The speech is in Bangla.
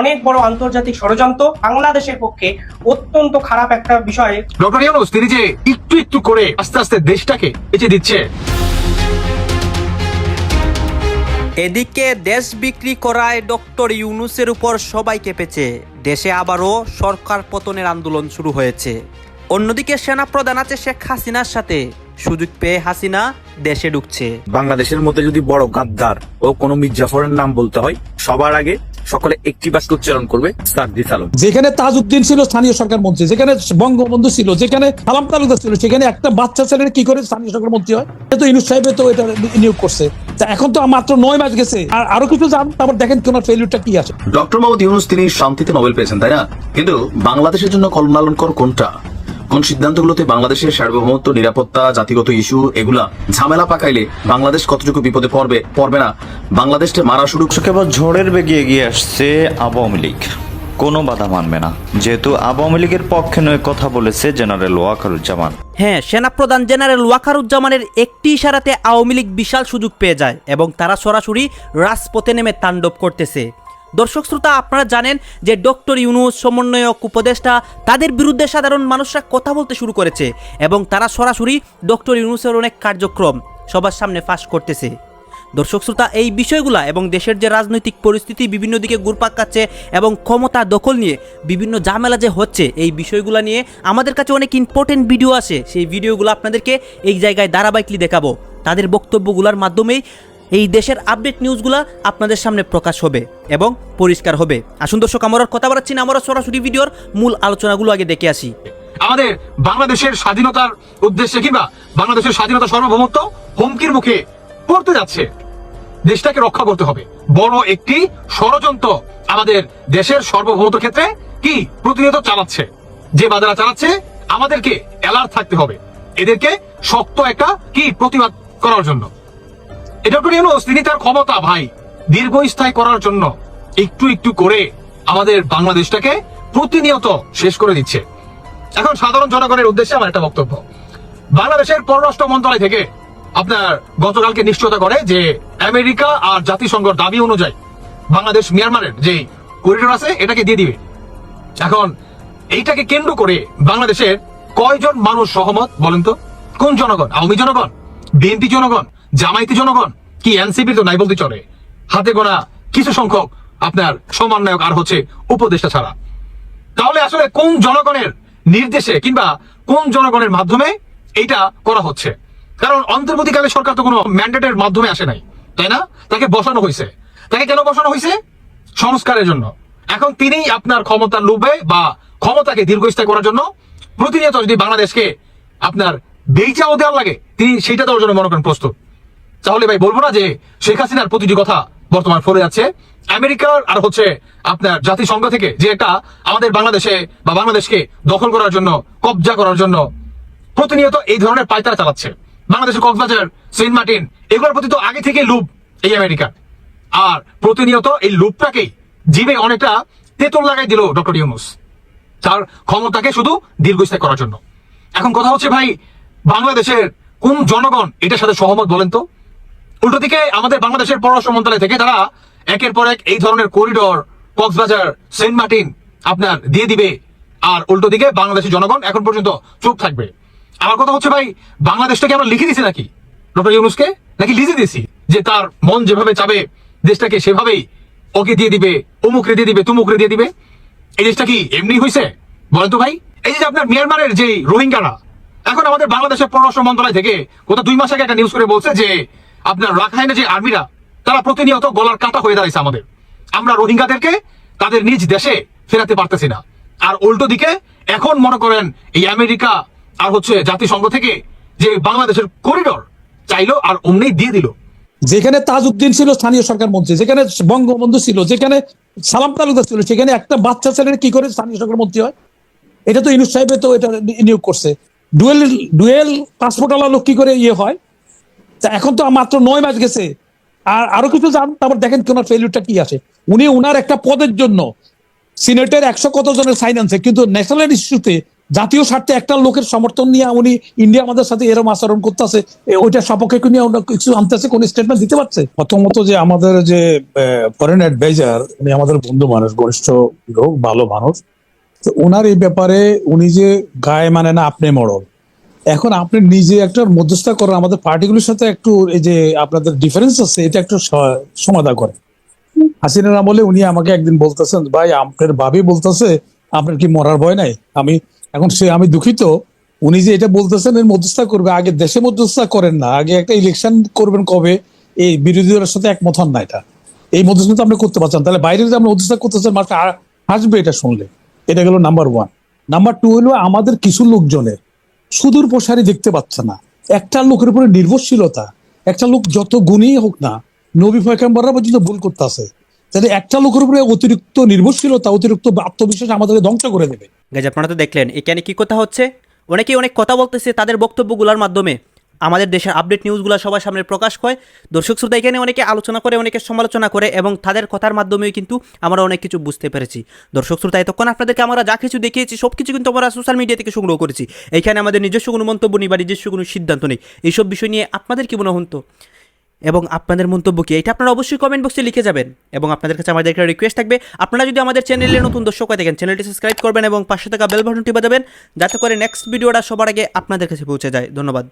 অনেক বড় আন্তর্জাতিক ষড়যন্ত্র বাংলাদেশের পক্ষে অত্যন্ত খারাপ একটা বিষয়। ডক্টর ইউনুস তিনি যে একটু একটু করে আস্তে আস্তে দেশটাকে বেঁচে দিচ্ছে। এদিকে দেশ বিক্রি করায় ডক্টর ইউনুসের উপর সবাই কেঁপেছে। দেশে আবারও সরকার পতনের আন্দোলন শুরু হয়েছে। অন্যদিকে সেনা প্রধান আছে শেখ হাসিনার সাথে। সুযোগ পেয়ে হাসিনা দেশে ঢুকছে। বাংলাদেশের মধ্যে যদি বড় গাদ্দার ও কোনো মির্জাফরের নাম বলতে হয় সবার আগে সকলে একটি বাক্য উচ্চারণ করবে সার্জিস আলম যেখানে তাজউদ্দিন ছিল স্থানীয় সরকার মন্ত্রী। যেখানে বঙ্গবন্ধু ছিল যেখানে সালাম তালুকদার ছিল সেখানে একটা বাচ্চা ছেলের কি করে স্থানীয় সরকার মন্ত্রী হয়? এটা তো ইনুস সাহেবে তো এটা নিয়োগ করছে। এখন তো মাত্র নয় মাস গেছে। আর আরও কিছু জান তারপর দেখেন কোন ফেলিউরটা কি আছে। ডক্টর মোহাম্মদ ইউনুস তিনি শান্তিতে নোবেল পেয়েছেন তাই না? কিন্তু বাংলাদেশের জন্য কলনালঙ্কর কোনটা? কোন সিদ্ধান্তগুলোতে বাংলাদেশের সার্বভৌমত্ব নিরাপত্তা জাতিগত ইস্যু এগুলা ঝামেলা পাকাইলে বাংলাদেশ কতটুকু বিপদে পড়বে পড়বে না। বাংলাদেশকে মারা শুরু কেবল ঝড়ের বেগে এগিয়ে আসছে আওয়ামী লীগ। কোনো বাধা মানবে না। যেহেতু আওয়ামী লীগের পক্ষে নয় কথা বলেছে জেনারেল ওয়াকারুজ্জামান। হ্যাঁ সেনাপ্রধান জেনারেল ওয়াকারুজ্জামানের একটি ইশারাতে আওয়ামী লীগ বিশাল সুযোগ পেয়ে যায় এবং তারা সরাসরি রাজপথে নেমে তাণ্ডব করতেছে। দর্শক শ্রোতা, আপনারা জানেন যে ডক্টর ইউনুস, সমন্বয়ক, উপদেষ্টা, তাদের বিরুদ্ধে সাধারণ মানুষরা কথা বলতে শুরু করেছে এবং তারা সরাসরি ডক্টর ইউনুসের অনেক কার্যক্রম সবার সামনে ফাঁস করতেছে। দর্শক শ্রোতা, এই বিষয়গুলা এবং দেশের যে রাজনৈতিক পরিস্থিতি, বিভিন্ন দিকে ঘুরপাক খাচ্ছে এবং ক্ষমতা দখল নিয়ে বিভিন্ন ঝামেলা যে হচ্ছে, এই বিষয়গুলো নিয়ে আমাদের কাছে অনেক ইম্পর্টেন্ট ভিডিও আসে। সেই ভিডিওগুলো আপনাদেরকে এই জায়গায় ধারাবাহিকলি দেখাবো। তাদের বক্তব্যগুলোর মাধ্যমেই এই দেশের আপডেট নিউজগুলো আপনাদের সামনে প্রকাশ হবে এবং পরিষ্কার হবে। আসুন দর্শক, আমরা কথা বাড়াচ্ছি না, আমরা সরাসরি ভিডিওর মূল আলোচনাগুলো আগে দেখে আসি। আমাদের বাংলাদেশের স্বাধীনতার উদ্দেশ্যে কিংবা বাংলাদেশের স্বাধীনতা সার্বভৌমত্ব হুমকির মুখে পড়তে যাচ্ছে। দেশটাকে রক্ষা করতে হবে। বড় একটি ষড়যন্ত্র আমাদের দেশের সার্বভৌমত্ব ক্ষেত্রে কি প্রতিনিয়ত চালাচ্ছে? যে বাজারা চালাচ্ছে, আমাদেরকে অ্যালার্ট থাকতে হবে। এদেরকে শক্ত একটা কি প্রতিবাদ করার জন্য? ইউনুস তিনি তার ক্ষমতা, ভাই। দীর্ঘস্থায়ী করার জন্য একটু একটু করে আমাদের বাংলাদেশটাকে প্রতিনিয়ত শেষ করে দিচ্ছে। এখন সাধারণ জনগণের উদ্দেশ্যে আমার একটা বক্তব্য। বাংলাদেশের পররাষ্ট্র মন্ত্রণালয় থেকে আপনার গতকালকে নিশ্চয়তা করে যে আমেরিকা আর জাতিসংঘর দাবি অনুযায়ী বাংলাদেশ মিয়ানমারের যে করিডোর আছে, এটাকে দিয়ে দিবে। এখন এইটাকে কেন্দ্র করে বাংলাদেশের কয়জন মানুষ সহমত বলেন তো? কোন জনগণ? আওয়ামী জনগণ? বিএনপি জনগণ? জামায়াতি জনগণ? কি এনসিপি তো নাই বলতে চলে। হাতে গোনা কিছু সংখ্যক আপনার সমন্বয়ক আর হচ্ছে উপদেষ্টা ছাড়া। তাহলে আসলে কোন জনগণের নির্দেশে কিংবা কোন জনগণের মাধ্যমে এইটা করা হচ্ছে? কারণ অন্তর্বর্তীকালে সরকার তো কোনো ম্যান্ডেটের মাধ্যমে আসে নাই, তাই না? তাকে বসানো হয়েছে। তাকে কেন বসানো হয়েছে? সংস্কারের জন্য। এখন তিনি আপনার ক্ষমতার লোভে বা ক্ষমতাকে দীর্ঘস্থায়ী করার জন্য প্রতিনিয়ত যদি বাংলাদেশকে আপনার বেইচাও দেওয়ার লাগে, তিনি সেইটা দেওয়ার জন্য মনে করেন প্রস্তুত। তাহলে ভাই বলব না যে শেখ হাসিনার প্রতিটি কথা বর্তমান ফলে যাচ্ছে। আমেরিকার আর হচ্ছে আপনার জাতিসংঘ থেকে যে একটা আমাদের বাংলাদেশে বা বাংলাদেশকে দখল করার জন্য, কবজা করার জন্য প্রতিনিয়ত এই ধরনের পায়তারা চালাচ্ছে। বাংলাদেশের কক্সবাজার, সেন্ট মার্টিন, এগুলোর প্রতি তো আগে থেকে লুপ এই আমেরিকা আর প্রতিনিয়ত এই লুপটাকেই জিবে অনেকটা তেতল লাগাই দিল ডক্টর ইউনুস। তার ক্ষমতাকে শুধু দীর্ঘস্থায়ী করার জন্য। এখন কথা হচ্ছে ভাই, বাংলাদেশের কোন জনগণ এটার সাথে সহমত বলেন তো? উল্টো দিকে আমাদের বাংলাদেশের পররাষ্ট্র মন্ত্রণালয় থেকে তারা একের পর এক এই ধরনের করিডোর, কক্সবাজার, সেন্ট মার্টিন আপনার দিয়ে দিবে। আর উল্টো দিকে বাংলাদেশের জনগণ এখন পর্যন্ত চুপ থাকবে। আমার কথা হচ্ছে ভাই বাংলাদেশটাকে আমরা লিখে দিছি নাকি? ডক্টর ইউনুসকে? নাকি লিখে দিয়েছি? যে তার মন যেভাবে চাবে, দেশটাকে সেভাবেই ওকে দিয়ে দিবে, অমুকরে দিয়ে দিবে, তুমুকরে দিয়ে দিবে। এই দেশটা কি এমনি হয়েছে বলেন তো ভাই। এই যে আপনার মিয়ানমারের যে রোহিঙ্গারা, এখন আমাদের বাংলাদেশের পররাষ্ট্র মন্ত্রণালয় থেকে গত দুই মাস আগে একটা নিউজ করে বলছে যে আপনার রাখাইনে যে আর্মিরা, তারা প্রতিনিয়ত গলার কাটা হয়ে দাঁড়িয়েছে আমাদের। আমরা রোহিঙ্গাদেরকে তাদের নিজ দেশে ফেরাতে পারতেছি না। আর উল্টো দিকে, এখন মনে করেন এই আমেরিকা আর হচ্ছে জাতিসংঘ থেকে যে বাংলাদেশের করিডোর চাইলো আর অমনি দিয়ে দিল। যেখানে তাজউদ্দিন ছিল স্থানীয় সরকার মন্ত্রী, যেখানে বঙ্গবন্ধু ছিল, যেখানে সালাম তালুকদার ছিল, সেখানে একটা বাচ্চা ছেলের কি করে স্থানীয় সরকার মন্ত্রী হয়? এটা তো ইনুস সাহেবে তো এটা নিয়োগ করছে। ডুয়েল ডুয়েল পাসপোর্ট আলা লোক কি করে ইয়ে হয়? তা এখন তো মাত্র নয় মাস গেছে। আর আরও কিছু জান, তারপর দেখেন কোন ফেলিউরটা কি আছে। উনি উনার একটা পদের জন্য সিনেটের একশো কত জনের সাইন আনছে, কিন্তু ন্যাশনাল ইস্যুতে জাতীয় স্বার্থে একটা লোকের সমর্থন নিয়ে উনি ইন্ডিয়া আমাদের সাথে এরম আচরণ করতেছে ওইটা সপক্ষে নিয়ে কিছু আনতেছে, কোন স্টেটমেন্ট দিতে পারছে? প্রথমত যে আমাদের যে ফরেন অ্যাডভাইজার উনি আমাদের বন্ধু মানুষ ঘনিষ্ঠ লোক, ভালো মানুষ, তো ওনার এই ব্যাপারে উনি যে গায়ে মানে না, আপনি মরল এখন আপনি নিজে একটা মধ্যস্থতা করেন, আমাদের পার্টিগুলোর সাথে একটু এই যে আপনাদের ডিফারেন্স আছে, এটা একটু সমাধা করেন। হাসিনার আমলে উনি আমাকে একদিন বলতেছেন, ভাই, আপনার ভাবি বলতেছে, আপনার কি মরার ভয় নাই? আমি, এখন সে, আমি দুঃখিত, উনি যে এটা বলতেছেন, এর মধ্যস্থতা করবে, আগে দেশে মধ্যস্থতা করেন না, আগে একটা ইলেকশন করবেন কবে, এই বিরোধী দলের সাথে একমত হন না এটা। এই মধ্যস্থতা আপনি করতে পারছেন তাহলে বাইরে যে আপনি মধ্যস্থতা করতেছেন আ- হাসবে এটা শুনলে। এটা গেল নাম্বার ওয়ান নাম্বার টু হলো আমাদের কিছু লোকজনের সুদূর প্রসারী দেখতে পাচ্ছে না। একটা লোকের উপরে নির্ভরশীলতা, একটা লোক যত গুণই হোক না, নবী ফয়কাম্বাররা পর্যন্ত ভুল করতেছে তাহলে একটা লোকের উপরে অতিরিক্ত নির্ভরশীলতা, অতিরিক্ত আত্মবিশ্বাস আমাদেরকে ধ্বংস করে দেবে। গাইজ, আপনারা তো দেখলেন, এখানে কি কথা হচ্ছে? অনেকেই অনেক কথা বলতেছে, তাদের বক্তব্যগুলোর মাধ্যমে। আমাদের দেশের আপডেট নিউজগুলো সবার সামনে প্রকাশ হয়। দর্শক শ্রোতা, এখানে অনেকে আলোচনা করে, অনেকে সমালোচনা করে এবং তাদের কথার মাধ্যমেও কিন্তু আমরা অনেক কিছু বুঝতে পেরেছি। দর্শক শ্রোতা, এতক্ষণ আপনাদেরকে আমরা যা কিছু দেখিয়েছি সব কিছু কিন্তু আমরা সোশ্যাল মিডিয়া থেকে সংগ্রহ করেছি। এখানে আমাদের নিজস্ব কোনো মন্তব্য নেই বা নিজস্ব কোনো সিদ্ধান্ত নেই। এইসব বিষয় নিয়ে আপনাদের কি মনে হতো? এবং আপনাদের মন্তব্য কি? এটা আপনারা অবশ্যই কমেন্ট বক্সে লিখে যাবেন। এবং আপনাদের কাছে আমাদের একটা রিকোয়েস্ট থাকবে। আপনারা যদি আমাদের চ্যানেলে নতুন দর্শক হয়ে থাকেন চ্যানেলটি সাবস্ক্রাইব করবেন এবং পাশে থাকা বেল বাটনটি বাজাবেন। যাতে করে নেক্সট ভিডিওটা সবার আগে আপনাদের কাছে পৌঁছে যায়। ধন্যবাদ।